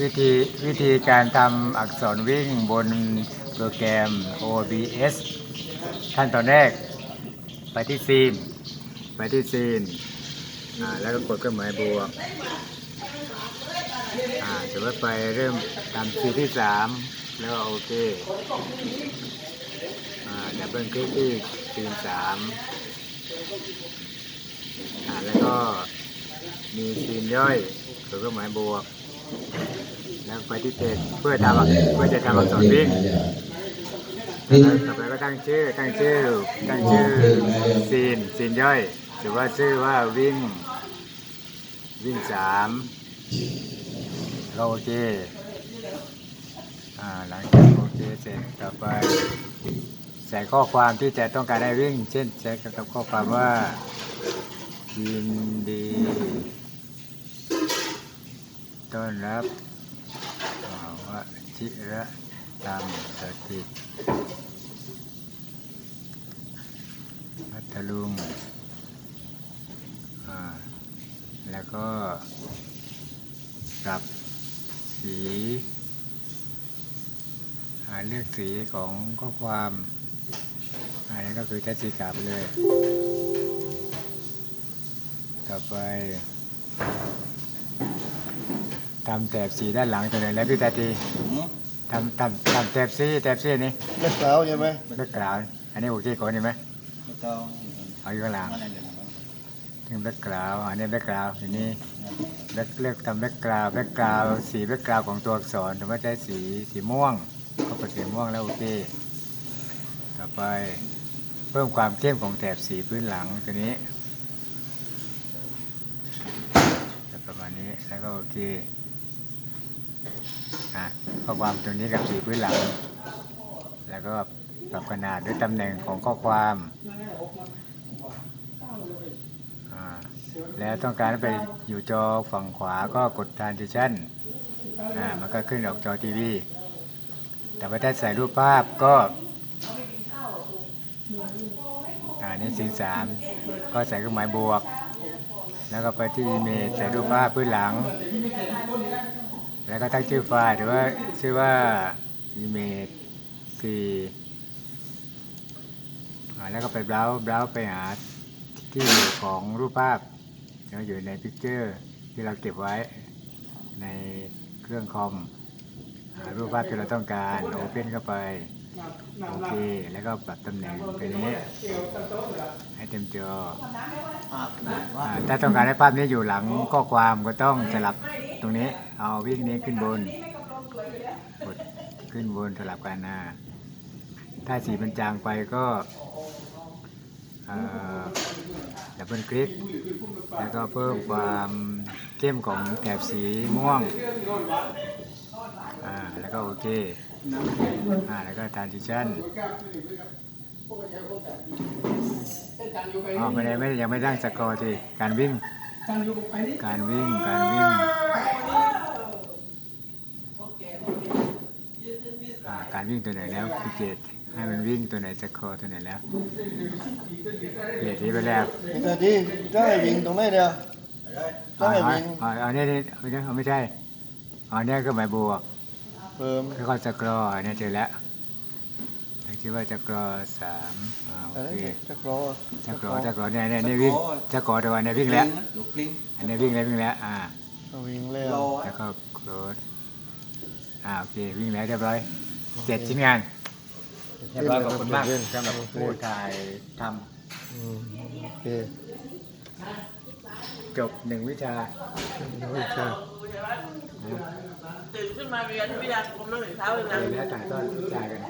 วิธีวิธีการทำอักษรวิ่งบนโปรแกรม OBS ขั้นตอนแรก ไปที่ซีน ไปที่ซีนแล้วก็กดเครื่องหมายบวกอ่าสมมติไปเริ่มทำซีนที่สามแล้วโอเคอาดับเบิลคลิกที่ซีนสามอาแล้วก็มีซีนย่อยกดเครื่องหมายบวก แล้วไปที่เพจเพื่อทำเพื่อจะทำอักษรวิ่งแล้วต่อไปก็ตั้งชื่อตั้งชื่อตั้งชื่อซีนซีนย่อยหรือว่าชื่อว่าวิ่ง วิ่งสามโอเคอ่าหลังจากโอเคเสร็จต่อไปใส่ข้อความที่จะต้องการให้วิ่ง เช่นใช้กับข้อความว่ายินดี ต้อนรับอ่าว่าชิระตามสถิตพัทลุงอ่าแล้วก็ปรับสีหาเลือกสีของข้อความอันนี้ก็คือใช้สีขาวไปเลย ต่อไป ทำแถบสีด้านหลังตัวไหนแล้วพี่ตาทีทำทำทำแถบสีแถบสีนี้เล็กเท้าใช่ไหมแบ็กกราวด์อันนี้โอเคก่อนใช่ไหมไม่ต้องเอาอยู่ข้างหลังมันอะไรอย่างเงี้ยถึงแบ็กกราวด์อันนี้แบ็กกราวด์ทีนี้แบ็กเลือกทำแบ็กกราวด์แบ็กกราวด์สีแบ็กกราวด์ของตัวอักษรถือว่าใช้สีสีม่วงก็เป็นสีม่วงแล้วโอเค ต่อไปเพิ่มความเข้มของแถบสีพื้นหลังตัวนี้จะประมาณนี้แล้วก็โอเคอะ ข้อความตรงนี้กับสีพื้นหลัง แล้วก็ปรับขนาดด้วยตำแหน่งของข้อความ แล้วต้องการไปอยู่จอฝั่งขวาก็กด transition อ่ามันก็ขึ้นออกจอทีวี แต่ว่าถ้าใส่รูปภาพก็อ่านี่สีสามก็ใส่เครื่องหมายบวก แล้วก็ไปที่ image ใส่รูปภาพพื้นหลัง แล้วก็ตั้งชื่อไฟล์หรือว่าชื่อว่า image 4แล้วก็ไปเบราว์เบราว์ไปหาที่อยู่ของรูปภาพแล้วอยู่ในพิกเจอร์ที่เราเก็บไว้ในเครื่องคอมรูปภาพที่เราต้องการโอเพนเข้าไป โอเค แล้วก็ปรับตำแหน่งไปนี้ให้เต็มจออะว่าอ่าถ้าต้องการให้ภาพนี้อยู่หลังข้อความก็ต้องสลับตรงนี้ เอาวิ่งนี้ขึ้นบนกดขึ้นบนสลับกันนะถ้าสีมันจางไปก็ดับเบิลคลิก แล้วก็เพิ่มความเข้มของแถบสีม่วงอ่าแล้ว ก็โอเคอ่าแล้วก็ transition อ๋อไม่ได้ไม่ได้ยังไม่ตั้งสกอร์ทีการวิ่ง การวิ่งการวิ่งอ่าการวิ่งตัวไหนแล้วคือเกตให้มันวิ่งตัวไหนสกอร์ตัวไหนแล้วเกตที่ไปแล้วนี่แต่ดีได้วิ่งตรงไหนเดียวอ๋อได้อ๋อวิ่งอ๋ออันนี้นี่อันนี้ไม่ใช่อ๋อเนี่ยก็หมายบวก เพิ่มแล้วก็สกอร์อันนี้เจอแล้วตั้งชื่อว่าสกอร์สามอ่าโออะไรเคจะกรอสกอร์สกอร์เนี่ยเนี่ยเนี่ยวิ่งสกอร์ตัวเนี่ยวิ่งแล้วลูกกลิ้งอันนี้วิ่งแล้ววิ่งแล้วอ่าวิ่งแล้วรอแล้วก็โคลดอ่าโอเควิ่งแล้วเรียบร้อยเสร็จชิ้นงานเรียบร้อยขอบคุณมากสำหรับผู้ถ่ายทอืมโอเคำจบหนึ่งวิชาโอเคตื่น ขึ้นมาเรียนวิทยาคมตั้งแต่เช้าเลยนะ แล้วถ่ายทอดวิชากัน